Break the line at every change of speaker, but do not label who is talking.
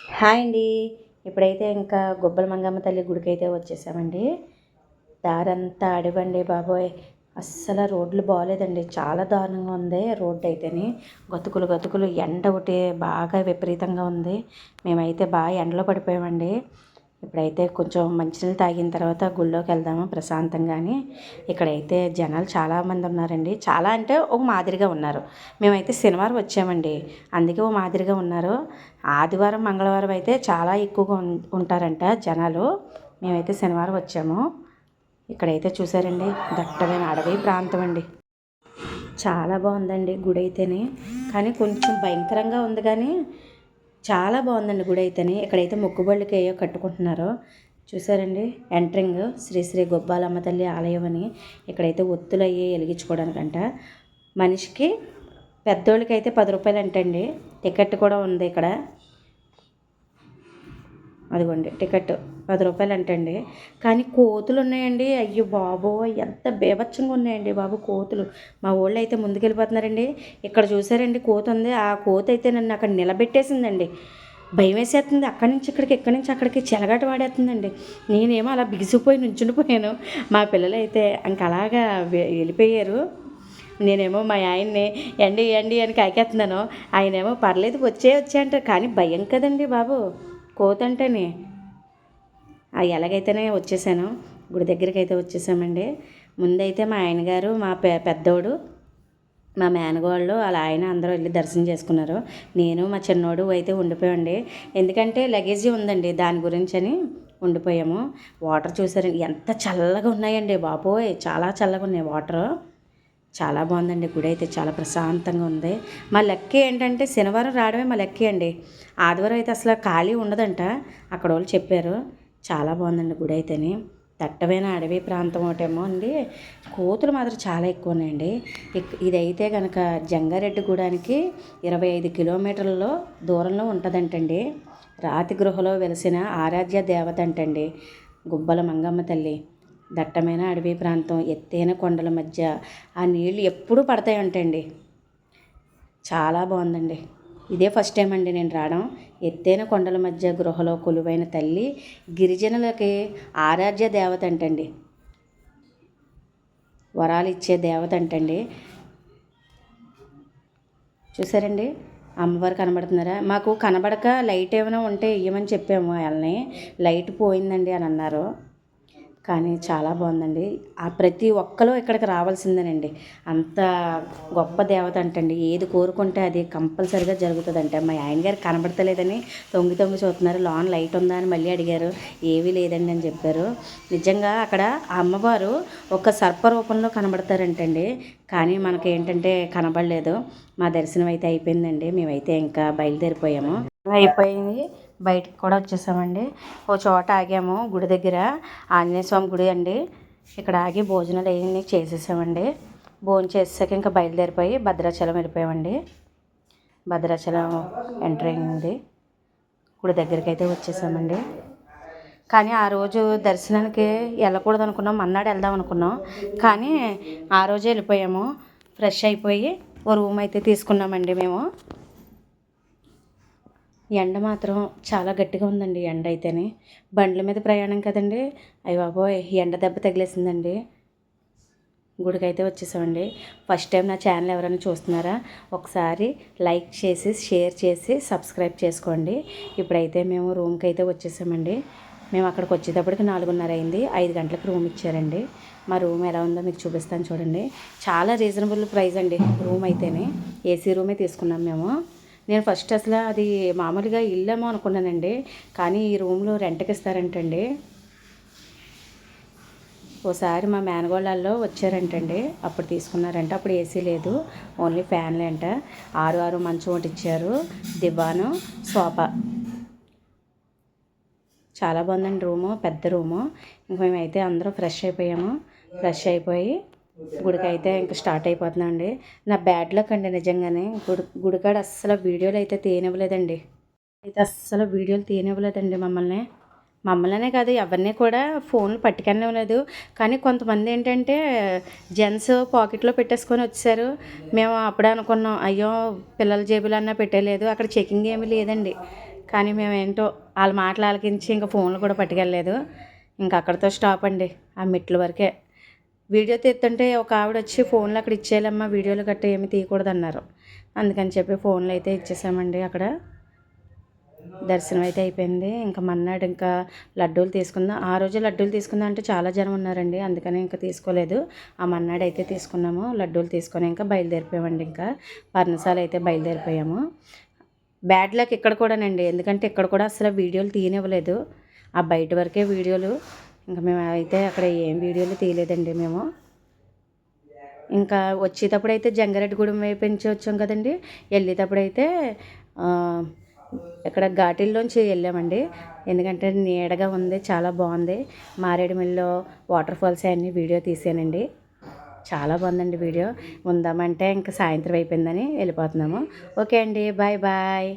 Hi అండి. ఇప్పుడైతే ఇంకా గుబ్బల మంగమ్మ తల్లి గుడికి అయితే వచ్చేసామండి. దారంతా అడవండి బాబోయ్. అస్సలు రోడ్లు బాగోలేదండి చాలా దారుణంగా ఉంది రోడ్డు అయితేని గతుకులు గతుకులు ఎండ ఒకటి బాగా విపరీతంగా ఉంది. మేమైతే బాగా ఎండలో పడిపోయామండి. ఇప్పుడైతే కొంచెం మంచినీళ్ళు తాగిన తర్వాత గుళ్ళోకి వెళ్దాము ప్రశాంతంగాని. ఇక్కడైతే జనాలు చాలామంది ఉన్నారండి. చాలా అంటే ఒక మాదిరిగా ఉన్నారు. మేమైతే శనివారం వచ్చామండి. అందుకే ఓ మాదిరిగా ఉన్నారు. ఆదివారం మంగళవారం అయితే చాలా ఎక్కువగా ఉం ఉంటారంట జనాలు. మేమైతే శనివారం వచ్చాము. ఇక్కడైతే చూసారండి దట్టమైన అడవి ప్రాంతం అండి. చాలా బాగుందండి గుడి అయితేనే కానీ కొంచెం భయంకరంగా ఉంది కానీ చాలా బాగుందండి గుడి అయితేనే. ఇక్కడైతే మొక్కుబళ్ళకి ఏయో కట్టుకుంటున్నారో చూసారండి? ఎంట్రింగ్ శ్రీ శ్రీ గొబ్బాలమ్మ తల్లి ఆలయం అని ఇక్కడైతే ఒత్తులు అయ్యి వెలిగించుకోవడానికంట. మనిషికి పెద్దోళ్ళకైతే అయితే పది రూపాయలు అంటండి టికెట్ కూడా ఉంది ఇక్కడ. అదిగోండి టికెట్ పది రూపాయలు అంటండి కానీ కోతులు ఉన్నాయండి. అయ్యో బాబో ఎంత బీభత్సంగా ఉన్నాయండి బాబు కోతులు. మా ఊళ్ళో అయితే ముందుకెళ్ళిపోతున్నారండి. ఇక్కడ చూసారండి కోత ఉంది ఆ కోత అయితే నన్ను అక్కడ నిలబెట్టేసిందండి. భయం వేసేస్తుంది అక్కడి నుంచి ఇక్కడికి ఇక్కడి నుంచి అక్కడికి చెలగాట వాడేస్తుందండి. నేనేమో అలా బిగిసిపోయి నుంచుండిపోయాను. మా పిల్లలు అయితే ఇంక అలాగా వెళ్ళిపోయారు. నేనేమో మా ఆయన్ని ఎండి ఎండి అని కాకేస్తున్నాను ఆయనేమో పర్లేదు వచ్చే వచ్చే అంటారు. కానీ భయం కదండి బాబు. కోతంటేనే. ఆ ఎలాగైతేనే వచ్చేసాను. గుడి దగ్గరికి అయితే వచ్చేసామండి. ముందైతే మా ఆయన గారు మా పె పెద్దోడు మా మేనగోళ్ళు అలా ఆయన అందరూ వెళ్ళి దర్శనం చేసుకున్నారు. నేను మా చిన్నోడు అయితే ఉండిపోయండి ఎందుకంటే లగేజీ ఉందండి దాని గురించి అని ఉండిపోయాము. వాటర్ చూసారండి ఎంత చల్లగా ఉన్నాయండి బాబోయ్. చాలా చల్లగా ఉన్నాయి వాటర్. చాలా బాగుందండి గుడి అయితే చాలా ప్రశాంతంగా ఉంది. మా లెక్క ఏంటంటే శనివారం రావడమే మా లెక్క అండి. ఆదివారం అయితే అసలు ఖాళీ ఉండదంట అక్కడ వాళ్ళు చెప్పారు. చాలా బాగుందండి గుడి అయితేని. దట్టమైన అడవి ప్రాంతం ఒకటేమో అండి. కోతులు మాత్రం చాలా ఎక్కువ ఉన్నాయండి ఇదైతే కనుక జంగారెడ్డి గూడానికి ఇరవై ఐదు కిలోమీటర్లలో దూరంలో ఉంటుందంటండి. రాతి గృహలో వెలిసిన ఆరాధ్య దేవత అంటండి. గుబ్బల మంగమ్మ తల్లి. దట్టమైన అడవి ప్రాంతం ఎత్తైన కొండల మధ్య ఆ నీళ్ళు ఎప్పుడూ పడతాయంటండి. చాలా బాగుందండి. ఇదే ఫస్ట్ టైం అండి నేను రావడం. ఎత్తైన కొండల మధ్య గృహలో కొలువైన తల్లి గిరిజనులకి ఆరాధ్య దేవత అంటండి. వరాలు ఇచ్చే దేవత అంటండి. చూసారండి? అమ్మవారు కనబడుతున్నారా? మాకు కనబడక లైట్ ఏమైనా ఉంటే ఇవ్వమని చెప్పాము వాళ్ళని. లైట్ పోయిందండి అని అన్నారు. కానీ చాలా బాగుందండి. ఆ ప్రతి ఒక్కరు ఇక్కడికి రావాల్సిందేనండి. అంత గొప్ప దేవత అంటండి. ఏది కోరుకుంటే అది కంపల్సరిగా జరుగుతుందంట. మా ఆయన గారు కనబడతలేదని తొంగి తొంగి చూస్తున్నారు. లోన్ లైట్ ఉందా? అని మళ్ళీ అడిగారు. ఏవీ లేదండి అని చెప్పారు. నిజంగా అక్కడ ఆ అమ్మవారు ఒక సర్ప రూపంలో కనబడతారంటండి. కానీ మనకి ఏంటంటే కనబడలేదు. మా దర్శనం అయితే అయిపోయిందండి. మేమైతే ఇంకా బయలుదేరిపోయాము. అయిపోయింది. బయటికి కూడా వచ్చేసామండి. ఓ చోట ఆగాము గుడి దగ్గర. ఆంజనేయ స్వామి గుడి అండి. ఇక్కడ ఆగి భోజనాలు అవన్నీ చేసేసామండి. భోజనం చేసాక ఇంకా బయలుదేరిపోయి భద్రాచలం వెళ్ళిపోయామండి. భద్రాచలం ఎంటర్ అయింది. గుడి దగ్గరికి అయితే వచ్చేసామండి. కానీ ఆ రోజు దర్శనానికి వెళ్ళకూడదు అనుకున్నాం. మన్నాడు వెళ్దాం అనుకున్నాం. కానీ ఆ రోజే వెళ్ళిపోయాము. ఫ్రెష్ అయిపోయి ఓ రూమ్ అయితే తీసుకున్నామండి మేము. ఎండ మాత్రం చాలా గట్టిగా ఉందండి ఎండ అయితేనే. బండ్ల మీద ప్రయాణం కదండి. అయ్య బాబోయ్ ఎండ దెబ్బ తగిలేసిందండి. గుడికి అయితే వచ్చేసామండి. ఫస్ట్ టైం నా ఛానల్ ఎవరైనా చూస్తున్నారా ఒకసారి లైక్ చేసి షేర్ చేసి సబ్స్క్రైబ్ చేసుకోండి. ఇప్పుడైతే మేము రూమ్కి అయితే వచ్చేసామండి. మేము అక్కడికి వచ్చేటప్పటికి నాలుగున్నర అయింది. ఐదు గంటలకు రూమ్ ఇచ్చారండి. మా రూమ్ ఎలా ఉందో మీకు చూపిస్తాను చూడండి. చాలా రీజనబుల్ ప్రైస్ అండి రూమ్ అయితేనే. ఏసీ రూమే తీసుకున్నాం మేము. నేను ఫస్ట్ అసలు అది మామూలుగా ఇల్లేమో అనుకున్నానండి కానీ ఈ రూమ్లో రెంట్కి ఇస్తారంటండి. ఓసారి మా మేనగోళ్ళల్లో వచ్చారంటండి అప్పుడు తీసుకున్నారంట అప్పుడు ఏసీ లేదు ఓన్లీ ఫ్యాన్లే అంట. ఆరు ఆరు మంచం ఒకటి ఇచ్చారు దివాను సోఫా. చాలా బాగుందండి రూము పెద్ద రూము. ఇంక మేమైతే అందరూ ఫ్రెష్ అయిపోయాము. ఫ్రెష్ అయిపోయి గుడికి అయితే ఇంకా స్టార్ట్ అయిపోతుందండి. నా బ్యాడ్ లక్ అండి నిజంగానే. గుడి గుడికాడ అస్సలు వీడియోలు అయితే తీయనివ్వలేదండి. అయితే అస్సలు వీడియోలు తీయనివ్వలేదండి మమ్మల్ని. మమ్మల్నే కాదు ఎవరిని కూడా ఫోన్లు పట్టుకెళ్ళలేదు కానీ కొంతమంది ఏంటంటే జెంట్స్ పాకెట్లో పెట్టేసుకొని వచ్చారు. మేము అప్పుడే అనుకున్నాం అయ్యో పిల్లల జేబులన్నా పెట్టలేదు అక్కడ చెకింగ్ ఏమీ లేదండి. కానీ మేమేంటో వాళ్ళ మాటలు ఆలకించి ఇంకా ఫోన్లు కూడా పట్టుకెళ్ళలేదు. ఇంకా అక్కడితో స్టాప్ అండి. ఆ మెట్ల వరకే. వీడియో తీస్తుంటే ఒక ఆవిడ వచ్చి ఫోన్లు అక్కడ ఇచ్చేయాలమ్మా వీడియోలు గట్ట ఏమి తీయకూడదు అన్నారు అందుకని చెప్పి ఫోన్లు అయితే ఇచ్చేసామండి అక్కడ. దర్శనం అయితే అయిపోయింది. ఇంకా మన్నాడు ఇంకా లడ్డూలు తీసుకుందాం. ఆ రోజు లడ్డూలు తీసుకుందాం అంటే చాలా జనం ఉన్నారండి అందుకని ఇంకా తీసుకోలేదు. ఆ మన్నాడు అయితే తీసుకున్నాము లడ్డూలు తీసుకొని ఇంకా బయలుదేరిపోయామండి ఇంకా. పర్ణశాల అయితే బయలుదేరిపోయాము. బ్యాడ్ లక్ ఇక్కడ కూడానండి ఎందుకంటే ఇక్కడ కూడా అసలు వీడియోలు తీయనివ్వలేదు. ఆ బయట వరకే వీడియోలు ఇంకా మేము అయితే అక్కడ ఏం వీడియోలు తీయలేదండి మేము. ఇంకా వచ్చేటప్పుడు అయితే జంగారెడ్డిగూడెం వైపు నుంచి వచ్చాం కదండి. వెళ్ళేటప్పుడు అయితే ఇక్కడ ఘాటిల్లోంచి వెళ్ళామండి. ఎందుకంటే నీడగా ఉంది చాలా బాగుంది. మారేడుమిల్లిలో వాటర్ ఫాల్స్ అన్ని వీడియో తీసానండి. చాలా బాగుందండి వీడియో. ఉందామంటే ఇంకా సాయంత్రం అయిపోయిందని వెళ్ళిపోతున్నాము. ఓకే అండి బాయ్ బాయ్.